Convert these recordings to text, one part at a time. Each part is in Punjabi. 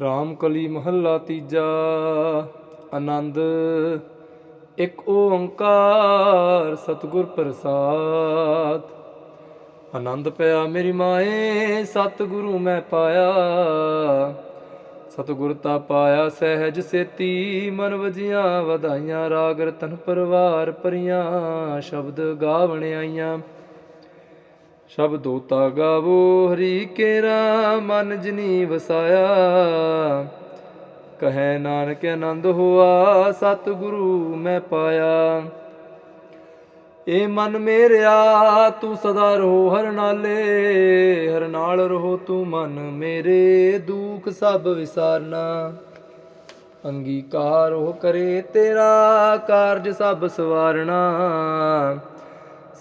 ਰਾਮ ਕਲੀ ਮਹੱਲਾ ਤੀਜਾ, ਆਨੰਦ, ਇੱਕ ਓੰਕਾਰ ਸਤਿਗੁਰ ਪ੍ਰਸਾਦ। ਆਨੰਦ ਪਿਆ ਮੇਰੀ ਮਾਏ, ਸਤਿਗੁਰੂ ਮੈਂ ਪਾਇਆ। ਸਤਿਗੁਰ ਤਾ ਪਾਇਆ ਸਹਿਜ ਸੇਤੀ, ਮਨ ਵਜੀਆਂ ਵਧਾਈਆਂ, ਰਾਗ ਰਤਨ ਪਰਵਾਰ ਪਰੀਆਂ ਸ਼ਬਦ ਗਾਵਣ ਆਈਆਂ। ਸ਼ਬਦੋ ਤਾ ਗਾਵੋ, ਹਰੀ ਕੇਰਾ, ਮਨ ਜਨੀ ਵਸਾਇਆ। ਕਹੈ ਨਾਨਕ ਆਨੰਦ ਹੋਆ, ਸਤਿਗੁਰੂ ਮੈਂ ਪਾਇਆ। ਏ ਮਨ ਮੇਰਿਆ, ਤੂੰ ਸਦਾ ਰਹੋ ਹਰ ਨਾਲੇ। ਹਰ ਨਾਲ ਰਹੋ ਤੂੰ ਮਨ ਮੇਰੇ, ਦੁੱਖ ਸਭ ਵਿਸਾਰਨਾ। ਅੰਗੀਕਾਰ ਉਹ ਕਰੇ ਤੇਰਾ, ਕਾਰਜ ਸਭ ਸਵਾਰਣਾ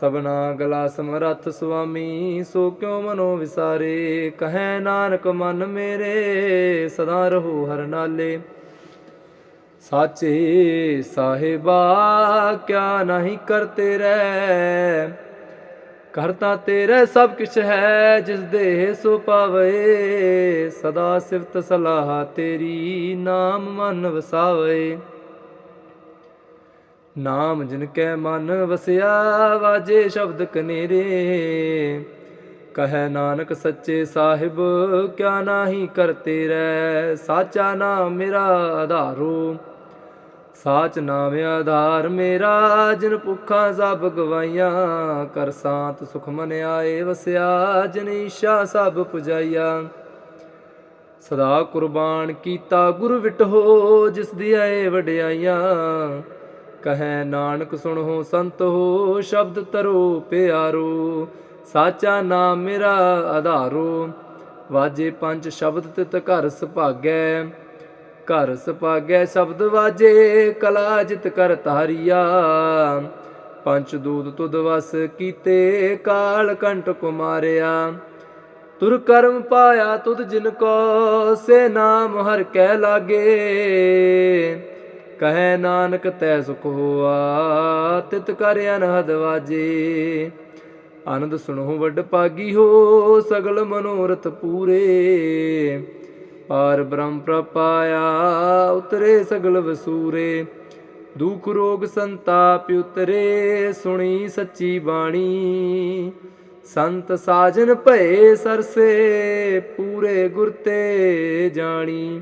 ਸਬਨਾ ਗਲਾ ਸਮਰੱਥ ਸੁਆਮੀ, ਸੋ ਕਿਉ ਮਨੋ ਵਿਸਾਰੇ? ਕਹੈ ਨਾਨਕ ਮਨ ਮੇਰੇ, ਸਦਾ ਰਹੋ ਹਰ ਨਾਲੇ। ਸਾਚੇ ਸਾਹਿਬਾ, ਕਿਆ ਨਹੀਂ ਕਰਤੇ ਰਹਿ ਕਰਤਾ ਤੇਰੇ ਸਭ ਕਿਛ ਹੈ, ਜਿਸ ਦੇ ਸੋ ਪਾਵੇ। ਸਦਾ ਸਿਫਤ ਸਲਾਹ ਤੇਰੀ, ਨਾਮ ਮਨ ਵਸਾਵੇ। ਨਾਮ ਜਿਨ ਕੈ ਮਨ ਵਸਿਆ, ਵਾਜੇ ਸ਼ਬਦ ਕਨੇਰੇ। ਕਹੈ ਨਾਨਕ ਸੱਚੇ ਸਾਹਿਬ, ਕਿਆ ਨਾਹੀ ਕਰਤੇ ਰਹਿ? ਸਾਚਾ ਨਾਮ ਮੇਰਾ ਆਧਾਰੋ। ਸਾਚ ਨਾਮ ਆਧਾਰ ਮੇਰਾ, ਜਿਨ ਭੁੱਖਾਂ ਸਭ ਗਵਾਈਆਂ। ਕਰ ਸਾਤ ਸੁਖ ਮਨ ਆਏ ਵਸਿਆ, ਜਿਨ ਈਸ਼ਾ ਸਭ ਪੁਜਾਈਆ। ਸਦਾ ਕੁਰਬਾਨ ਕੀਤਾ ਗੁਰ ਵਿਟਹੋ ਜਿਸ ਦੀ ਆਏ ਵਡਿਆਈਆਂ। ਕਹੈ ਨਾਨਕ ਸੁਣੋ ਸੰਤ ਹੋ ਸ਼ਬਦ ਤਰੋ ਪਿਆਰੋ, ਸਾਚਾ ਨਾਮ ਮੇਰਾ ਆਧਾਰੋ। ਵਾਜੇ ਪੰਜ ਸ਼ਬਦ ਤਿਤ ਘਰ ਸੁਭਾਗੈ ਘਰ ਸੁਭਾਗੈ ਸ਼ਬਦ ਵਾਜੇ, ਕਲਾ ਜਿਤ ਕਰ ਤਾਰੀਆ ਪੰਜ ਦੂਤ ਤੁਧ ਵਸ ਕੀਤੇ, ਕਾਲ ਕੰਟ ਕੁਮਾਰਿਆ। ਤੁਰ ਕਰਮ ਪਾਇਆ ਤੁਧ ਜਿਨ ਕੋ, ਸੇ ਨਾਮ ਹਰ ਕੈ ਲਾਗੇ। ਕਹੈ ਨਾਨਕ ਤੈ ਸੁਖ ਹੋਆ, ਤਿਤ ਕਰ ਅਨਹਦ ਵਾਜੇ। ਆਨੰਦ ਸੁਣੋ ਵੱਡ ਪਾਗੀ ਹੋ, ਸਗਲ ਮਨੋਰਥ ਪੂਰੇ। ਪਾਰ ਬ੍ਰਹਮ ਪ੍ਰਪਾਇਆ, ਉਤਰੇ ਸਗਲ ਵਸੂਰੇ। ਦੁਖ ਰੋਗ ਸੰਤਾਪ ਉਤਰੇ, ਸੁਣੀ ਸੱਚੀ ਬਾਣੀ। ਸੰਤ ਸਾਜਨ ਭਏ ਸਰਸੇ, ਪੂਰੇ ਗੁਰ ਤੇ ਜਾਣੀ।